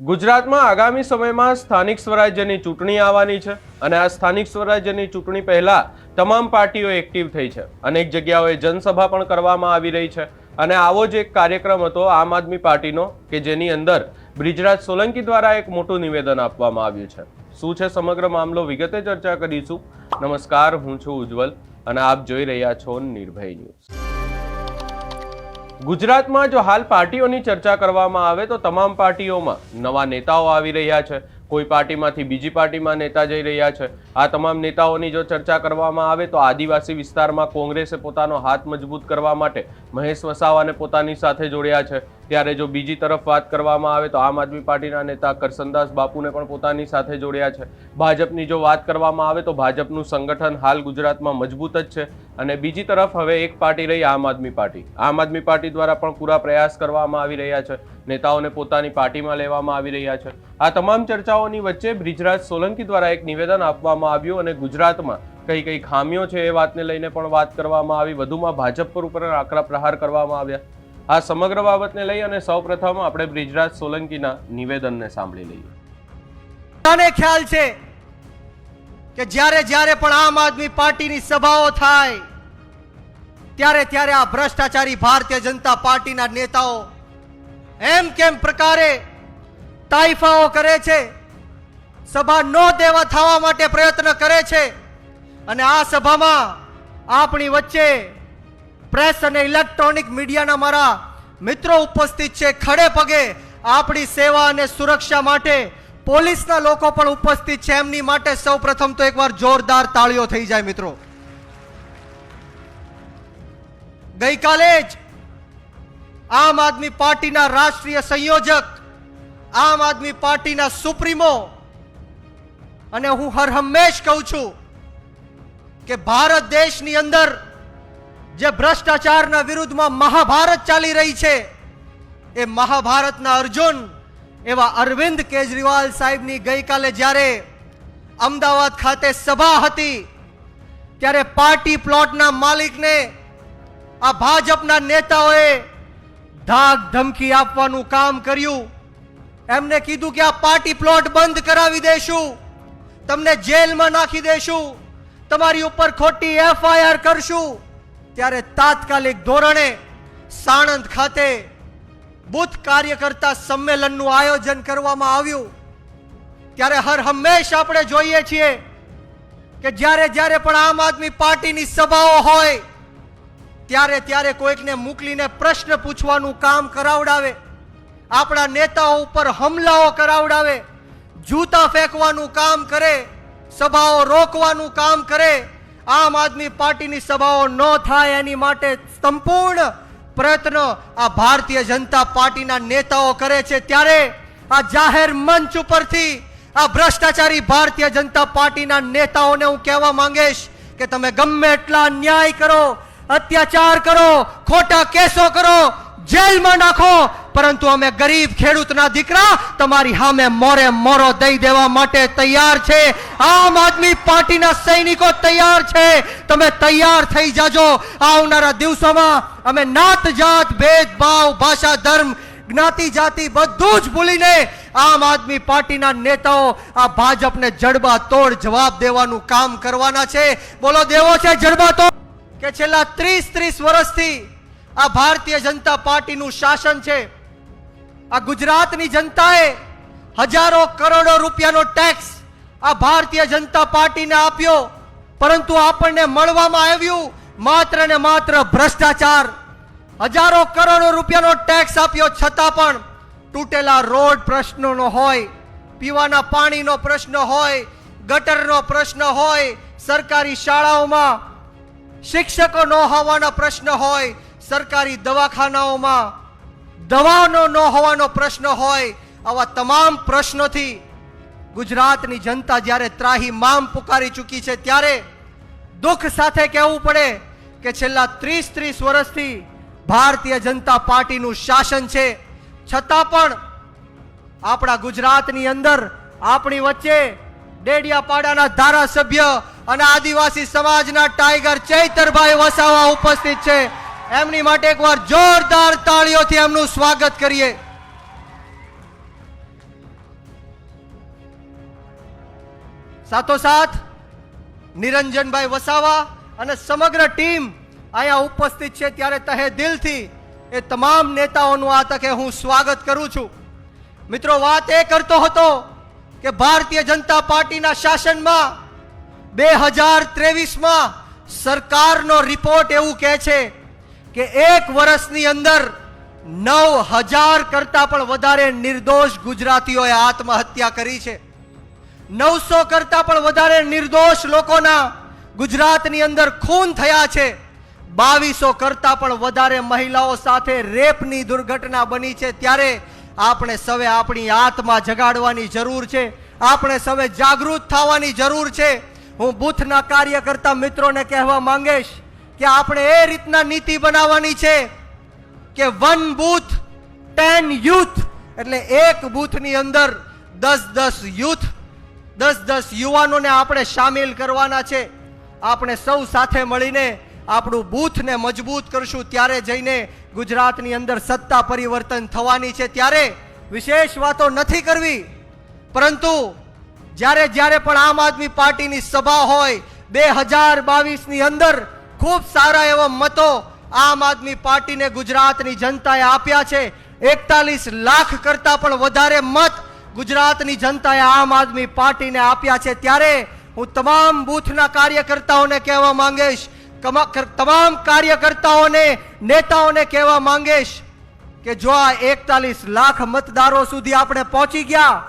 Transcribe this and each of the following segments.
ગુજરાતમાં આગામી સમયમાં સ્થાનિક સ્વરાજ્યની ચૂંટણી આવવાની છે અને આ સ્થાનિક સ્વરાજ્યની ચૂંટણી પહેલા તમામ પાર્ટીઓ એક્ટિવ થઈ છે. અનેક જગ્યાઓએ જનસભા પણ કરવામાં આવી રહી છે અને આવો જ એક કાર્યક્રમ હતો આમ આદમી પાર્ટીનો કે જેની અંદર બ્રિજરાજ સોલંકી દ્વારા એક મોટું નિવેદન આપવામાં આવ્યું છે. શું છે સમગ્ર મામલો? વિગતે ચર્ચા કરીશું. નમસ્કાર, હું છું ઉજ્જવલ અને આપ જોઈ રહ્યા છો નિર્ભય ન્યૂઝ. ગુજરાતમાં જો હાલ પાર્ટીઓની ચર્ચા કરવામાં આવે તો તમામ પાર્ટીઓમાં નવા નેતાઓ આવી રહ્યા છે. કોઈ પાર્ટીમાંથી બીજી પાર્ટીમાં નેતા જઈ રહ્યા છે. આ તમામ નેતાઓની જો ચર્ચા કરવામાં આવે તો આદિવાસી વિસ્તારમાં કોંગ્રેસે પોતાનો હાથ મજબૂત કરવા માટે મહેશ વસાવાને પોતાની સાથે જોડ્યા છે. ત્યારે જો બીજી તરફ વાત કરવામાં આવે તો આમ આદમી પાર્ટીના નેતા કરસનદાસ બાપુને પણ પોતાની સાથે જોડ્યા છે. ભાજપની જો વાત કરવામાં આવે તો ભાજપનું સંગઠન હાલ ગુજરાતમાં મજબૂત જ છે અને બીજી તરફ હવે એક પાર્ટી રહી આમ આદમી પાર્ટી. આમ આદમી પાર્ટી દ્વારા પણ પૂરા પ્રયાસ કરવામાં આવી રહ્યા છે. નેતાઓને પોતાની પાર્ટીમાં લેવામાં આવી રહ્યા છે. આ તમામ ચર્ચાઓની વચ્ચે બ્રિજરાજ સોલંકી દ્વારા એક નિવેદન આપવામાં આવ્યું અને ગુજરાતમાં કઈ કઈ ખામીઓ છે એ વાતને લઈને પણ વાત કરવામાં આવી. વધુમાં ભાજપ પર ઉપર આકરા પ્રહાર કરવામાં આવ્યા. આ સમગ્ર બાબતને લઈ અને સૌપ્રથમ આપણે બ્રિજરાજ સોલંકીના નિવેદનને સાંભળી લઈએ. બધાને ખ્યાલ છે કે જ્યારે જ્યારે પણ આમ આદમી પાર્ટીની સભાઓ થાય, ત્યારે ત્યારે આ ભ્રષ્ટાચારી ભારતીય જનતા પાર્ટીના નેતાઓ એમ કેમ પ્રકારે તાઇફાઓ કરે છે, સભા ન દેવા થવા માટે પ્રયત્ન કરે છે અને આ સભામાં આપણી વચ્ચે પ્રેસ અને ઇલેક્ટ્રોનિક મીડિયાના મારા મિત્રો ઉપસ્થિત છે. ખડે પગે આપણી સેવા અને સુરક્ષા માટે પોલીસના લોકો પણ ઉપસ્થિત છે. એમની માટે સૌ પ્રથમ તો એકવાર જોરદાર તાળીઓ થઈ જાય મિત્રો. ગઈકાલે જ આમ આદમી પાર્ટીના રાષ્ટ્રીય સંયોજક, આમ આદમી પાર્ટીના સુપ્રીમો અને હું હર હંમેશ કહું છું કે ભારત દેશની અંદર જે ભ્રષ્ટાચારના વિરુદ્ધમાં મહાભારત ચાલી રહી છે, એ મહાભારતના અર્જુન એવા અરવિંદ કેજરીવાલ સાહેબની ગઈકાલે જ્યારે અમદાવાદ ખાતે સભા હતી, ત્યારે પાર્ટી પ્લોટના માલિકને આ ભાજપના નેતાઓએ ધાક ધમકી આપવાનું કામ કર્યું. એમને કીધું કે આ પાર્ટી પ્લોટ બંધ કરાવી દેશું, તમને જેલમાં નાખી દેશું, તમારી ઉપર ખોટી એફઆઈઆર કરશું. ત્યારે તાત્કાલિક ધોરણે સાણંદ ખાતે બુથ કાર્યકર્તા સંમેલનનું આયોજન કરવામાં આવ્યું. ત્યારે હર હંમેશ આપણે જોઈએ છીએ કે જ્યારે જ્યારે પણ આમ આદમી પાર્ટીની સભાઓ હોય, ત્યારે ત્યારે કોઈકને મોકલીને પ્રશ્ન પૂછવાનું કામ કરાવડાવે, આપણા નેતાઓ ઉપર હમલાઓ કરાવડાવે, જૂતા ફેંકવાનું કામ કરે, સભાઓ રોકવાનું કામ કરે આમ આદમી પાર્ટીની સભાઓ ન થાય એની માટે સંપૂર્ણ પ્રયત્ન આ ભારતીય જનતા પાર્ટીના નેતાઓ કરે છે. ત્યારે આ જાહેર મંચ ઉપરથી આ ભ્રષ્ટાચારી ભારતીય જનતા પાર્ટીના નેતાઓને હું કહેવા માંગીશ કે તમે ગમે એટલા અન્યાય કરો, અત્યાચાર કરો, ખોટા કેસો કરો, જેલમાં નાખો પરંતુ અમે ગરીબ ખેડૂતના દીકરા, તમારી સામે મોરે મોરો દઈ દેવા માટે તૈયાર છે. આમ આદમી પાર્ટીના સૈનિકો તૈયાર છે. તમે તૈયાર થઈ જાજો. આવનારા દિવસોમાં અમે નાત જાત ભેદભાવ ભાષા, ધર્મ, જ્ઞાતિ, જાતિ બધું જ ભૂલીને આમ આદમી પાર્ટીના નેતાઓ આ ભાજપને જડબા તોડ જવાબ દેવાનું કામ કરવાના છે. બોલો, દેવો છે જડબા તોડ? કે છેલ્લા ત્રીસ ત્રીસ વર્ષથી આ ભારતીય જનતા પાર્ટીનું શાસન છે. આ ગુજરાતની જનતાએ હજારો કરોડો રૂપિયાનો ટેક્સ આ ભારતીય જનતા પાર્ટીને આપ્યો. પરંતુ આપણને મળવામાં આવ્યું માત્ર ને માત્ર ભ્રષ્ટાચાર. હજારો કરોડો રૂપિયાનો ટેક્સ આપ્યો. છતાં પણ તૂટેલા રોડ પ્રશ્નોનો હોય, પીવાના પાણીનો પ્રશ્ન હોય, ગટરનો પ્રશ્ન હોય, સરકારી શાળાઓમાં શિક્ષકો ન હોવાના પ્રશ્ન હોય, સરકારી દવાખાનાઓમાં દવાનો ન હોવાનો પ્રશ્ન હોય, આવા તમામ પ્રશ્નોથી ગુજરાતની જનતા જ્યારે ત્રાહી મામ પુકારી ચૂકી છે, ત્યારે દુઃખ સાથે કહેવું પડે કે છેલ્લા ત્રીસ ત્રીસ વર્ષથી ભારતીય જનતા પાર્ટીનું શાસન છે. છતાં પણ આપણા ગુજરાતની અંદર આપણી વચ્ચે ડેડિયાપાડાના ધારાસભ્ય અને આદિવાસી સમાજના ટાઈગર ચૈતરભાઈ વસાવા ઉપસ્થિત છે. એમની માટે એકવાર જોરદાર તાળીઓથી એમનું સ્વાગત કરીએ. સાથોસાથ, નિરંજનભાઈ વસાવા અને સમગ્ર ટીમ અહીંયા ઉપસ્થિત છે ત્યારે તહે દિલથી એ તમામ નેતાઓનું આ તકે હું સ્વાગત કરું છું. મિત્રો, વાત એ કરતો હતો કે ભારતીય જનતા પાર્ટીના શાસનમાં બે હજાર ત્રેવીસમાં સરકારનો રિપોર્ટ એવું કહે છે કે એક વર્ષની અંદર નવ હજાર કરતા પણ વધારે નિર્દોષ ગુજરાતીઓએ આત્મહત્યા કરી છે. નવસો કરતા પણ વધારે નિર્દોષ લોકોના ગુજરાતની અંદર ખૂન થયા છે. બાવીસો કરતા પણ વધારે મહિલાઓ સાથે રેપની દુર્ઘટના બની છે. ત્યારે આપણે સૌએ આપણી આત્મા જગાડવાની જરૂર છે. આપણે સૌએ જાગૃત થવાની જરૂર છે. હું બુથના કાર્યકર્તા મિત્રોને કહેવા માંગીશ કે આપણે એ રીતના નીતિ બનાવવાની છે કે વન બૂથ, ટેન યુથ, એટલે એક બૂથની અંદર દસ દસ યુથ, દસ દસ યુવાનોને આપણે સામેલ કરવાના છે. આપણે સૌ સાથે મળીને આપણું બૂથને મજબૂત કરશું. ત્યારે જઈને ગુજરાતની અંદર સત્તા પરિવર્તન થવાની છે. ત્યારે વિશેષ વાતો નથી કરવી. પરંતુ જ્યારે જ્યારે પણ આમ આદમી પાર્ટીની સભા હોય, બે હજાર બાવીસની અંદર ખૂબ સારા એવા મતો આમ આદમી પાર્ટીને ગુજરાતની જનતાએ આપ્યા છે. એકતાલીસ લાખ કરતા પણ વધારે મત ગુજરાતની જનતાએ આમ આદમી પાર્ટીને આપ્યા છે. ત્યારે હું તમામ બૂથના કાર્યકર્તાઓને કહેવા માંગીશ તમામ કાર્યકર્તાઓને, નેતાઓને કહેવા માંગીશ કે જો આ એકતાલીસ લાખ મતદારો સુધી આપણે પહોંચી ગયા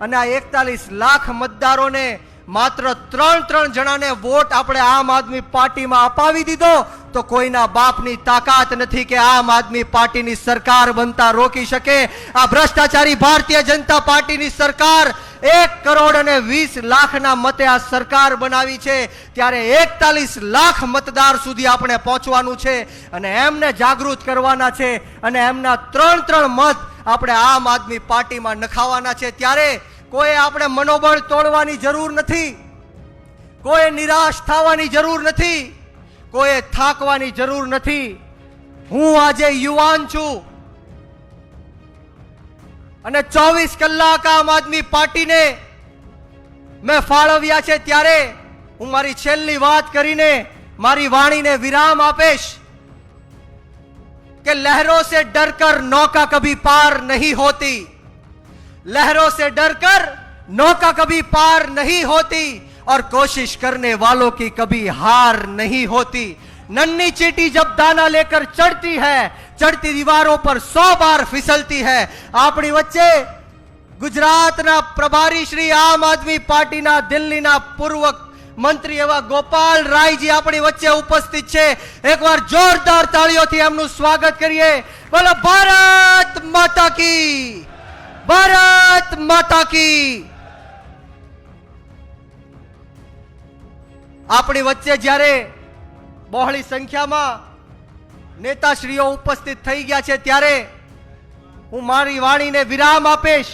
અને આ એકતાલીસ લાખ મતદારોને માત્ર ત્રણ ત્રણ જણાને વોટ આપણે આમ આદમી પાર્ટીમાં અપાવી દીધો, તો કોઈના બાપની તાકાત નથી કે આમ આદમી પાર્ટીની સરકાર બનતા રોકી શકે. આ ભ્રષ્ટાચારી ભારતીય જનતા પાર્ટીની સરકાર એક કરોડ અને વીસ લાખના મતે આ સરકાર બનાવી છે. ત્યારે એકતાલીસ લાખ મતદાર સુધી આપણે પહોંચવાનું છે અને એમને જાગૃત કરવાના છે અને એમના ત્રણ ત્રણ મત આપણે આમ આદમી પાર્ટીમાં નખાવાના છે. ત્યારે કોઈ આપણે મનોબળ તોડવાની જરૂર નથી. કોઈ નિરાશ થવાની જરૂર નથી. કોઈ થાકવાની જરૂર નથી. હું આજે યુવાન છું. અને ચોવીસ કલાક આમ આદમી પાર્ટીને મેં ફાળવ્યા છે ત્યારે હું મારી છેલ્લી વાત કરીને મારી વાણીને વિરામ આપીશ કે લહેરો સે ડર કર નૌકા કભી પાર નહીં હોતી. लहरों से डरकर नौका कभी पार नहीं होती और कोशिश करने वालों की कभी हार नहीं होती नन्ही चीटी जब दाना लेकर चढ़ती है चढ़ती दीवारों पर सौ बार फिसलती है આપણી વચ્ચે ગુજરાતના પ્રભારી શ્રી આમ આદમી પાર્ટીના દિલ્હીના પૂર્વ મંત્રી એવા ગોપાલ રાયજી આપણી વચ્ચે ઉપસ્થિત છે એકવાર જોરદાર તાળીઓથી એમનું સ્વાગત કરીએ બોલો ભારત માતા કી ભારત માતા કી. આપણી વચ્ચે જ્યારે બહોળી સંખ્યામાં નેતાશ્રીઓ ઉપસ્થિત થઈ ગયા છે, ત્યારે હું મારી વાણીને વિરામ આપીશ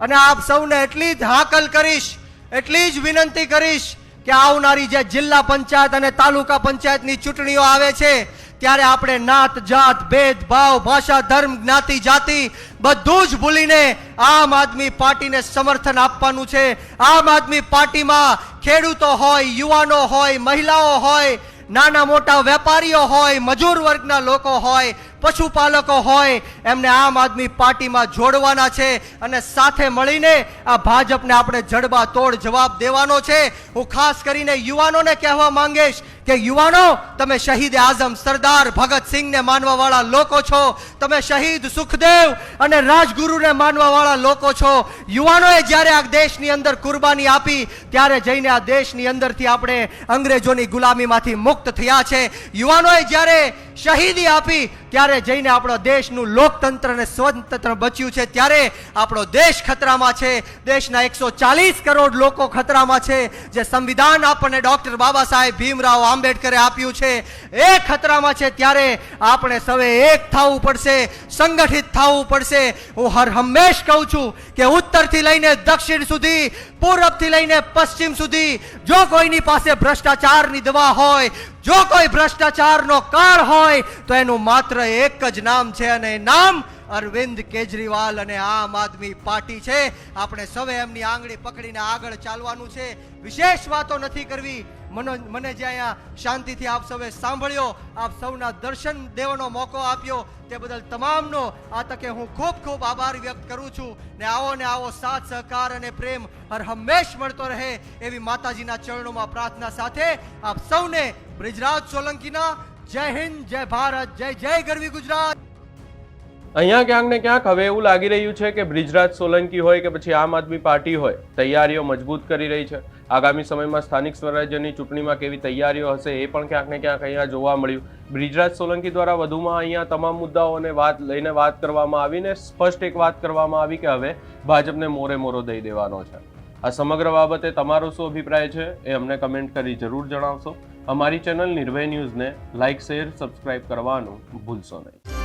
અને આપ સૌને એટલી જ હાકલ કરીશ, એટલી જ વિનંતી કરીશ કે આવનારી જે જિલ્લા પંચાયત અને તાલુકા પંચાયતની ચૂંટણીઓ આવે છે ત્યારે આપણે નાત, જાત ભેદભાવ ભાષા, ધર્મ, જ્ઞાતિ, જાતિ બધું જ ભૂલીને આમ આદમી પાર્ટીને સમર્થન આપવાનું છે. આમ આદમી પાર્ટીમાં ખેડૂતો હોય, યુવાનો હોય, મહિલાઓ હોય, નાના મોટા વેપારીઓ હોય, મજૂર વર્ગના લોકો હોય પશુપાલકો હોય, એમને આમ આદમી પાર્ટીમાં જોડવાના છે અને સાથે મળીને આ ભાજપને આપણે જડબા તોડ જવાબ દેવાનો છે. હું ખાસ કરીને યુવાનોને કહેવા માંગીશ કે યુવાનો, તમે શહીદ આઝમ સરદાર ભગતસિંહને માનવા વાળા લોકો છો. તમે શહીદ સુખદેવ અને રાજગુરુને માનવા વાળા લોકો છો. યુવાનોએ જ્યારે આ દેશની અંદર કુરબાની આપી, ત્યારે જઈને આ દેશની અંદરથી આપણે અંગ્રેજોની ગુલામીમાંથી મુક્ત થયા છે. યુવાનોએ જ્યારે શહીદી આપી, ત્યારે જઈને આપણો દેશનું લોકતંત્ર અને સ્વતંત્ર બચ્યું છે. ત્યારે આપણો દેશ ખતરામાં છે. દેશના એકસો ચાલીસ કરોડ લોકો ખતરામાં છે. જે સંવિધાન આપણને ડૉક્ટર બાબા સાહેબ ભીમરાવ આંબેડકરે આપ્યું છે, એ ખતરામાં છે. ત્યારે આપણે સૌએ એક થવું પડશે, સંગઠિત થવું પડશે. હું હર હંમેશ કહું છું કે ઉત્તરથી લઈને દક્ષિણ સુધી પૂર્વથી લઈને પશ્ચિમ સુધી, જો કોઈની પાસે ભ્રષ્ટાચારની દવા હોય જો કોઈ ભ્રષ્ટાચારનો કાળ હોય, તો એનું માત્ર એક જ નામ છે અને નામ અરવિંદ કેજરીવાલ અને આમ આદમી પાર્ટી છે. આપણે સૌએ એમની આંગળી પકડીને આગળ ચાલવાનું છે. વિશેષ વાતો નથી કરવી. મનો મને જે અહીંયા શાંતિથી આપ સૌએ સાંભળ્યો, આપ સૌના દર્શન દેવાનો મોકો આપ્યો, તે બદલ તમામનો આ તકે હું ખૂબ ખૂબ આભાર વ્યક્ત કરું છું. ને આવો ને આવો સાથ, સહકાર અને પ્રેમ હર હંમેશ મળતો રહે એવી માતાજીના ચરણોમાં પ્રાર્થના સાથે આપ સૌને બ્રિજરાજ સોલંકીના જય હિન્દ, જય ભારત, જય જય ગરવી ગુજરાત. અહીંયા ક્યાંક ને ક્યાંક હવે એવું લાગી રહ્યું છે કે બ્રિજરાજ સોલંકી હોય કે પછી આમ આદમી પાર્ટી હોય, તૈયારીઓ મજબૂત કરી રહી છે. આગામી સમયમાં સ્થાનિક સ્વરાજ્યની ચૂંટણીમાં કેવી તૈયારીઓ હશે એ પણ ક્યાંક ને ક્યાંક અહીંયા જોવા મળ્યું. બ્રિજરાજ સોલંકી દ્વારા વધુમાં અહીંયા તમામ મુદ્દાઓને વાત લઈને વાત કરવામાં આવીને સ્પષ્ટ એક વાત કરવામાં આવી કે હવે ભાજપને મોરે મોરો દઈ દેવાનો છે. આ સમગ્ર બાબતે તમારો શું અભિપ્રાય છે એ અમને કમેન્ટ કરી જરૂર જણાવશો. અમારી ચેનલ નિર્ભય ન્યૂઝને લાઇક, શેર, સબસ્ક્રાઇબ કરવાનું ભૂલશો નહીં.